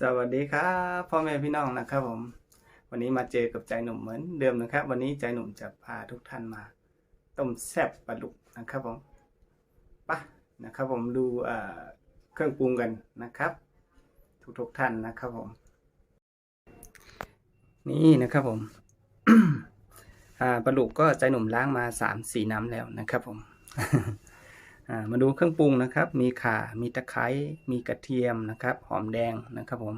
สวัสดีครับพ่อแม่พี่น้องนะครับผม วันนี้มาเจอกับใจหนุ่มเหมือนเดิมนะครับ วันนี้ใจหนุ่มจะพาทุกท่านมา ต้มแซ่บปลาดุกนะครับผมไปะนะครับผมดูเครื่องปรุงกันนะครับ ทุกๆท่านนะครับผม นี่นะครับผมปลาดุกก็ใจหนุ่มล้างมาสามสี่น้ำแล้วนะครับผม มาดูเครื่องปรุงนะครับ มีข่า มีตะไคร้ มีกระเทียมนะครับ หอมแดงนะครับผม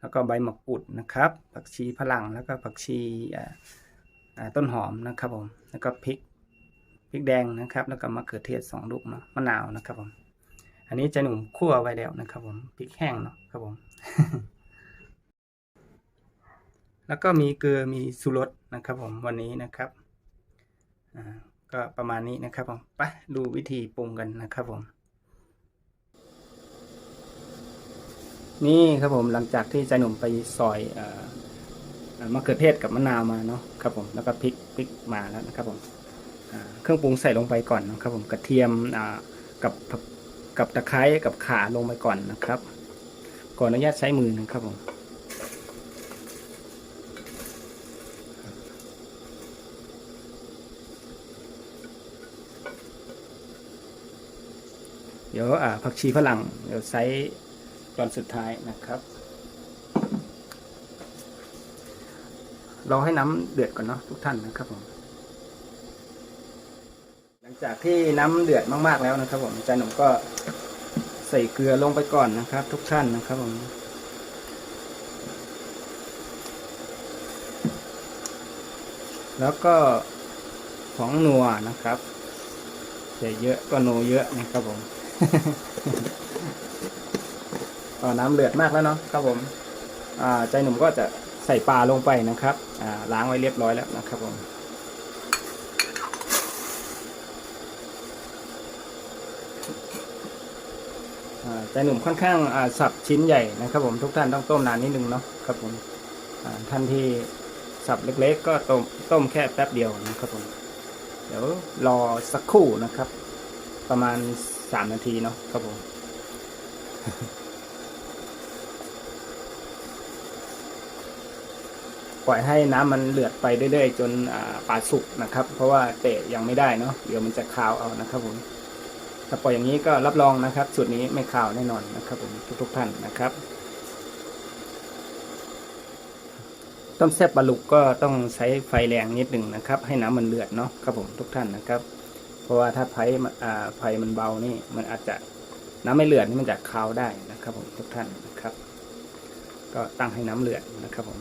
แล้วก็ใบมะกรูดนะครับ ผักชีฝรั่ง แล้วก็ผักชีต้นหอมนะครับผม แล้วก็พริก พริกแดงนะครับ แล้วก็มะเขือเทศสองลูกเนาะ มะนาวนะครับผม อันนี้จะหนุ่มคั่วไว้แล้วนะครับผม พริกแห้งเนาะครับผม แล้วก็มีเกลือ มีสุรสนะครับผม วันนี้นะครับ อ่า ก็ประมาณนี้นะครับผมไปดูวิธีปรุงกันนะครับผม นี่ครับผมหลังจากที่ใจหนุ่มไปซอยออมะเขือเทศกับมะนาวมาเนาะครับผมแล้วก็พริกพริกมาแล้วนะครับผมเครื่องปรุงใส่ลงไปก่อนนะครับผมกระเทียมกับกกับตะไคร้กับข่าลงไปก่อนนะครับก่อนอนุญาตใช้มือนะครับผม ดี๋ยวผักชีฝรั่ง เดี๋ยวใช้ตอนสุดท้ายนะครับ เรอให้น้ำเดือดก่อนเนาะทุกท่านนะครับผม หลังจากที่น้ำเดือดมากๆแล้วนะครับผมอาจารย์หนุ่มก็ใส่เกลือลงไปก่อนนะครับ ทุกท่านนะครับผมแล้วก็ของนัวนะครับใส่เยอะก็นัวเยอะนะครับผม น้ำเดือดมากแล้วเนาะครับผมใจหนุ่มก็จะใส่ปลาลงไปนะครับล้างไว้เรียบร้อยแล้วนะครับผมใจหนุ่มค่อนข้างสับชิ้นใหญ่นะครับ ผมทุกท่านต้องต้มนานนิดนึงเนาะครับผมท่านที่สับเล็กๆ ก็ต้มต้มแค่แป๊บเดียวนะครับผมเดี๋ยวรอสักครู่นะครับ ประมาณ สามนาทีเนาะครับผมปล่อยให้น้ำมันเดือดไปเรื่อยๆจนปลาสุกนะครับ เพราะว่าเตะยังไม่ได้เนาะเดี๋ยวมันจะคาวเอานะครับผมถ้าปล่อยอย่างนี้ก็รับรองนะครับสูตรนี้ไม่คาวแน่นอนนะครับผมทุกๆท่านนะครับ ต้มแซ่บปลาลุกก็ต้องใช้ไฟแรงนิดหนึ่งนะครับ ให้น้ำมันเดือดเนาะครับผมทุกท่านนะครับ เพราะว่าถ้าไฟมันอ่าไฟมันเบานี่มันอาจจะน้ำไม่เลือดนี่มันจะคาวได้นะครับผมทุกท่านนะครับ ก็ตั้งให้น้ำเลือดนะครับผม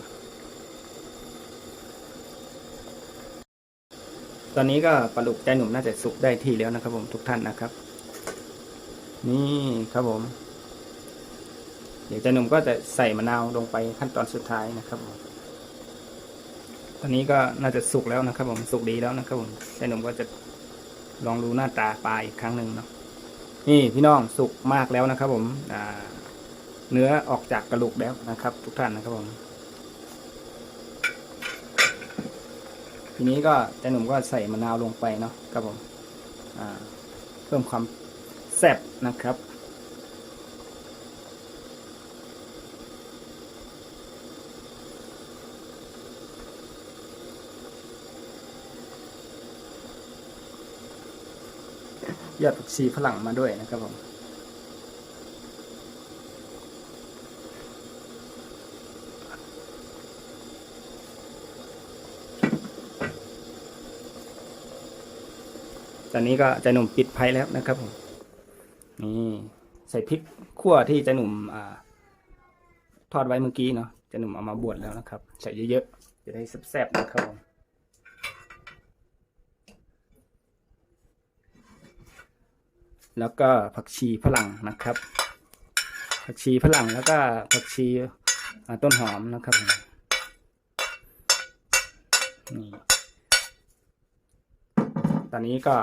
ตอนนี้ก็ปลาดุกใจหนุ่มน่าจะสุกได้ที่แล้วนะครับ ผมทุกท่านนะครับ นี่ครับผม เดี๋ยวใจหนุ่มก็จะใส่มะนาวลงไปขั้นตอนสุดท้ายนะครับผมตอนนี้ก็น่าจะสุกแล้วนะครับ ผมสุกดีแล้วนะครับ ผมใจหนุ่มก็จะ ลองดูหน้าตาปลาอีกครั้งหนึ่งเนาะนี่พี่น้องสุกมากแล้วนะครับ ผมเนื้อออกจากกระดูกแล้วนะครับ ทุกท่านนะครับผม ทีนี้ก็แต่หนุ่มก็ใส่มะนาวลงไปเนาะครับผมเพิ่มความแซ่บนะครับ ยอดผักชีฝรั่งมาด้วยนะครับผมตอนนี้ก็จะหนุ่มปิดไฟแล้วนะครับผมนี่ใส่พริกขั่วที่จะหนุ่มอ่าทอดไว้เมื่อกี้เนาะจะหนุ่มเอามาบดแล้วนะครับ ใส่เยอะๆจะได้แซ่บๆนะครับผม แล้วก็ผักชีฝรั่งนะครับ ผักชีฝรั่งแล้วก็ผักชีต้นหอมนะครับนี่ตอนนี้ก็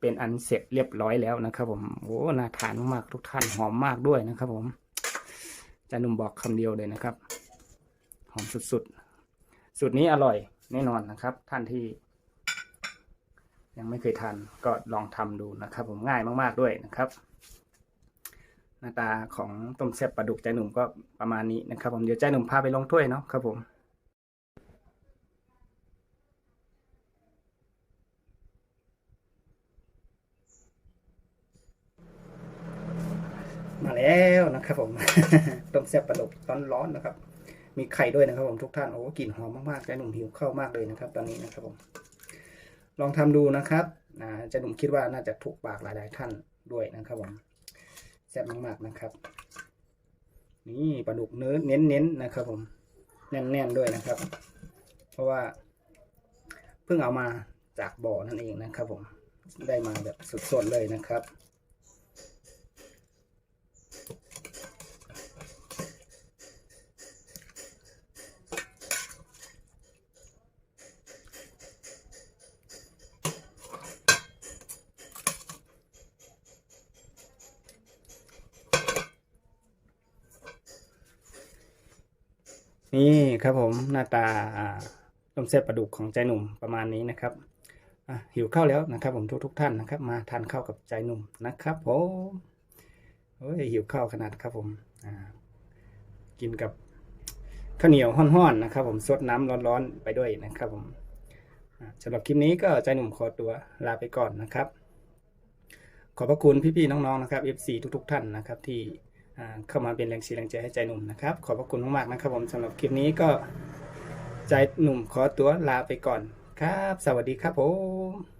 เป็นอันเสร็จเรียบร้อยแล้วนะครับ ผมโอ้น่าทานมากทุกท่านหอมมากด้วยนะครับ ผมจะนุ่มบอกคำเดียวเลยนะครับ หอมสุดๆ สูตรนี้อร่อยแน่นอนนะครับ ท่านที่ ยังไม่เคยทานก็ลองทำดูนะครับ ผมง่ายมาก ๆด้วยนะครับ หน้าตาของต้มแซ่บปลาดุกใจหนุ่มก็ประมาณนี้นะครับ ผมเดี๋ยวใจหนุ่มพาไปลงถ้วยเนาะครับผมมาแล้วนะครับผมต้มแซ่บปลาดุกตอนร้อนนะครับ มีไข่ด้วยนะครับผมทุกท่านโอ้กลิ่นหอมมากๆใจหนุ่มหิวข้าวมากเลยนะครับ ตอนนี้นะครับผม ลองทำดูนะครับอ่าจะหนุ่มคิดว่าน่าจะถูกปากหลาย ๆ ท่านด้วยนะครับผมแซ่บมาก ๆ นะครับ นี่ปลาดุกเนื้อเน้น ๆ นะครับผม แน่น ๆ ด้วยนะครับ เพราะว่า เพิ่งเอามาจากบ่อนั่นเองนะครับผม ได้มาแบบสด ๆ เลยนะครับ นี่ครับผมหน้าตาต้มแซ่บปลาดุกของใจหนุ่มประมาณนี้นะครับหิวข้าวแล้วนะครับ ผมทุกทุกท่านนะครับ มาทานข้าวกับใจหนุ่มนะครับผมโอ้ยหิวข้าวขนาดครับผมกินกับข้าวเหนียวห้อนๆนะครับ ผมซดน้ำร้อนๆไปด้วยนะครับ ผมสำหรับคลิปนี้ก็ใจหนุ่มขอตัวลาไปก่อนนะครับ ขอบพระคุณพี่ๆน้องๆนะครับ FC ทุกๆ ท่านนะครับที่ เข้ามาเป็นแรงเชียร์แรงใจให้ใจหนุ่มนะครับ ขอบพระคุณมากๆนะครับผมสำหรับคลิปนี้ก็ใจหนุ่มขอตัวลาไปก่อนครับ สวัสดีครับผม